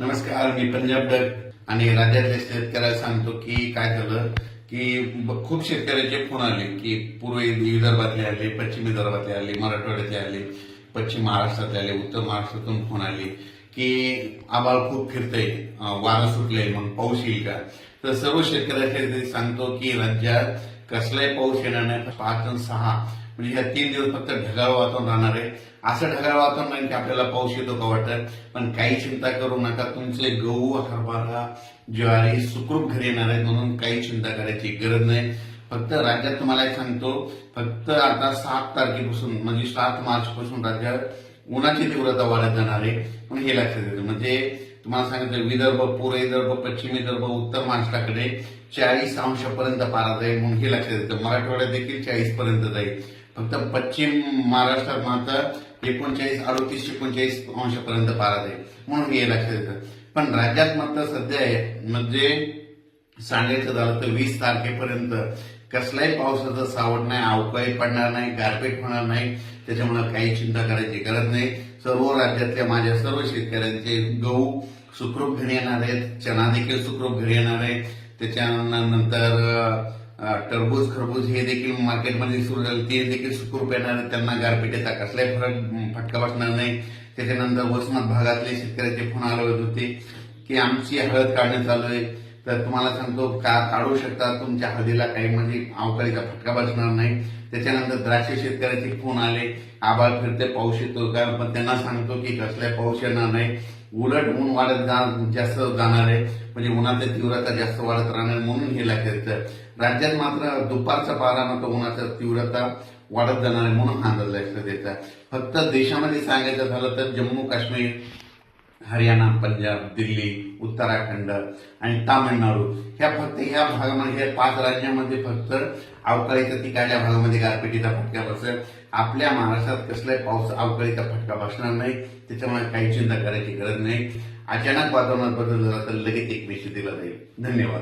नमस्कार मी पंजाब डक आणि राज्यातल्या शेतकऱ्याला सांगतो की काय झालं की खूप शेतकऱ्याचे फोन आले की पूर्वी विदर्भातले आले पश्चिम विदर्भातले आले मराठवाड्यातले आले पश्चिम महाराष्ट्रातले आले उत्तर महाराष्ट्रातून फोन आले की आबाळ खूप फिरतंय वारा वारं सुटलंय मग पाऊस येईल का? तर सर्व शेतकऱ्याचे सांगतो की राज्यात कसलाही पाऊस येणार नाही पाच आणि सहा. म्हणजे ह्या तीन दिवस फक्त ढगाळ वातावरण राहणार आहे. असं ढगाळ वातावरण नाही की आपल्याला पाऊस येतो का वाटत. पण काही चिंता करू नका तुमचे गहू हरभरा ज्वारी सुखरूप घरी येणार आहे म्हणून काही चिंता करायची गरज नाही. फक्त राज्यात तुम्हाला एक सांगतो फक्त आता सात तारखेपासून म्हणजे सात मार्च पासून राज्यात उन्हाची तीव्रता वाढत जाणार आहे. म्हणून हे लक्षात येतं म्हणजे तुम्हाला सांगितलं विदर्भ पूर्व विदर्भ पश्चिम विदर्भ उत्तर महाराष्ट्राकडे चाळीस अंशापर्यंत पारा जाईल म्हणून हे लक्षात येतं. मराठवाड्यात देखील चाळीस पर्यंत जाईल. फक्त पश्चिम महाराष्ट्रात मात्र एकोणचाळीस अडोतीस एकोणचाळीस अंशापर्यंत पारा जाईल म्हणून हे लक्षात येतं. पण राज्यात मात्र सध्या आहे म्हणजे सांगायचं झालं तर वीस तारखेपर्यंत कसलाही पावसाचं सावट नाही अवकाळी पडणार नाही गारपीट होणार नाही त्याच्यामुळे काही चिंता करायची गरज नाही. सर्व राज्यातल्या माझ्या सर्व शेतकऱ्यांचे गहू सुखरूप घेणे येणार आहेत. चना देखील सुखरूप घेणे येणार आहे त्याच्यानंतर टरबूज खरबूज हे देखील मार्केटमध्ये सुरू झाले. ते देखील सुखरूप येणार आहेत. त्यांना गारपिटीचा कसलाही फरक फटका बसणार नाही. त्याच्यानंतर वसमत भागातले शेतकऱ्याचे फोन आले होते. की आमची हळद काढणं चालू आहे. तर तुम्हाला सांगतो का काढू शकता? तुमच्या हळदीला काही म्हणजे अवकाळीचा फटका बसणार नाही. त्याच्यानंतर द्राक्ष शेतकऱ्याचे फोन आले. आबाळ फिरते पाऊस येतो का? पण त्यांना सांगतो की कसलाही पाऊस येणार नाही. उलट ऊन वाढत जा- जास्त जाणार आहे. म्हणजे उन्हाची तीव्रता जास्त वाढत राहणार म्हणून हे लक्षात राज्यात मात्र दुपारचा पारा मात्र उन्हाचा तीव्रता वाढत जाणार आहे म्हणून हा अंदाज लक्षात येतं. फक्त देशामध्ये सांगायचं झालं तर जम्मू काश्मीर हरियाणा पंजाब दिल्ली उत्तराखंड आणि तामिळनाडू ह्या फक्त ह्या भागामध्ये ह्या पाच राज्यामध्ये फक्त अवकाळीचा तिकडल्या भागामध्ये गारपिटीचा फटका बसेल. आपल्या महाराष्ट्रात कसलाही पाऊस अवकाळीचा फटका बसणार नाही. त्याच्यामुळे काही चिंता करायची गरज नाही. अचानक वातावरणात बदल झाला तर लगेच एक मेसेज दिला जाईल. धन्यवाद.